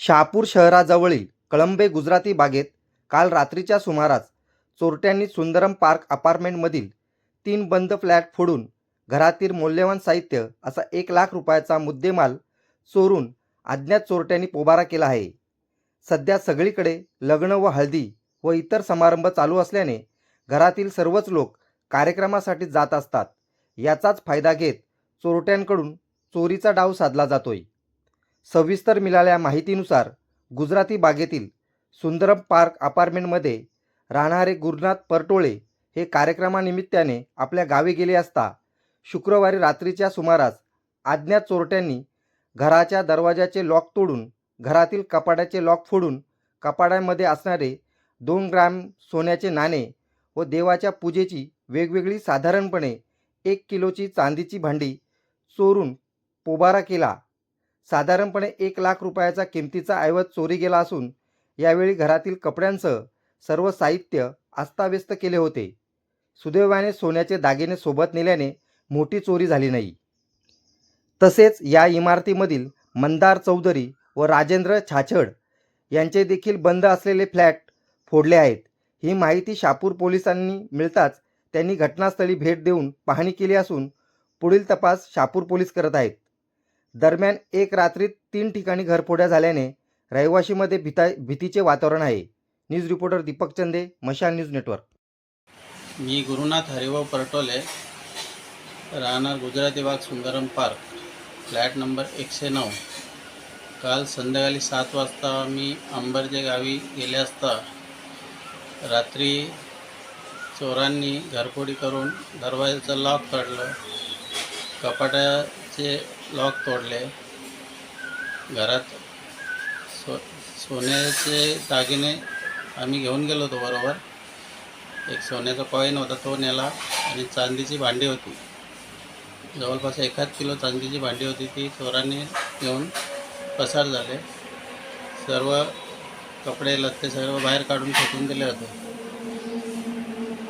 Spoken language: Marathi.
शहापूर शहराजवळील कळंबे गुजराती बागेत काल रात्रीच्या सुमारास चोरट्यांनी सुंदरम पार्क अपार्टमेंटमधील तीन बंद फ्लॅट फोडून घरातील मौल्यवान साहित्य असा एक लाख रुपयाचा मुद्देमाल चोरून अज्ञात चोरट्यांनी पोबारा केला आहे. सध्या सगळीकडे लग्न व हळदी व इतर समारंभ चालू असल्याने घरातील सर्वच लोक कार्यक्रमासाठी जात असतात. याचाच फायदा घेत चोरट्यांकडून चोरीचा डाव साधला जातोय. सविस्तर मिळाल्या माहितीनुसार गुजराती बागेतील सुंदरम पार्क अपार्टमेंटमध्ये राहणारे गुरुनाथ परटोळे हे कार्यक्रमानिमित्ताने आपल्या गावी गेले असता शुक्रवारी रात्रीच्या सुमारास अज्ञात चोरट्यांनी घराच्या दरवाजाचे लॉक तोडून घरातील कपाड्याचे लॉक फोडून कपाड्यामध्ये असणारे दोन ग्राम सोन्याचे नाणे व देवाच्या पूजेची वेगवेगळी साधारणपणे एक किलोची चांदीची भांडी चोरून पोबारा केला. साधारणपणे एक लाख रुपयाचा किमतीचा ऐवज चोरी गेला असून यावेळी घरातील कपड्यांसह सर्व साहित्य अस्ताव्यस्त केले होते. सुदैवाने सोन्याचे दागिने सोबत नेल्याने मोठी चोरी झाली नाही. तसेच या इमारतीमधील मंदार चौधरी व राजेंद्र छाछड यांचे देखील बंद असलेले फ्लॅट फोडले आहेत. ही माहिती शापूर पोलिसांनी मिळताच त्यांनी घटनास्थळी भेट देऊन पाहणी केली असून पुढील तपास शापूर पोलीस करत आहेत. दरम्यान एक रात्रीत तीन ठिकाणी घरफोड्या झाल्याने रहिवाशीमध्ये भीता भीतीचे वातावरण आहे. News reporter Deepak Chande Mashal news network. मी गुरुनाथ हरिभाऊ परटोले राहणार गुजराती बाग सुंदरम पार्क फ्लॅट नंबर एकशे नऊ. काल संध्याकाळी सात वाजता मी अंबरजे गावी गेले असता रात्री चोरांनी घरफोडी करून दरवाजाचं लॉक काढलं. कपाटाचे लॉक तोडले. घरात सो सोन्याचे दागिने आम्ही घेऊन गेलो होतो बरोबर. एक सोन्याचा कॉईन होता तो नेला आणि चांदीची भांडी होती. जवळपास एखाद किलो चांदीची भांडी होती ती चोरांनी घेऊन पसार झाले. सर्व कपडे लत्ते सर्व बाहेर काढून फेकून दिले होते.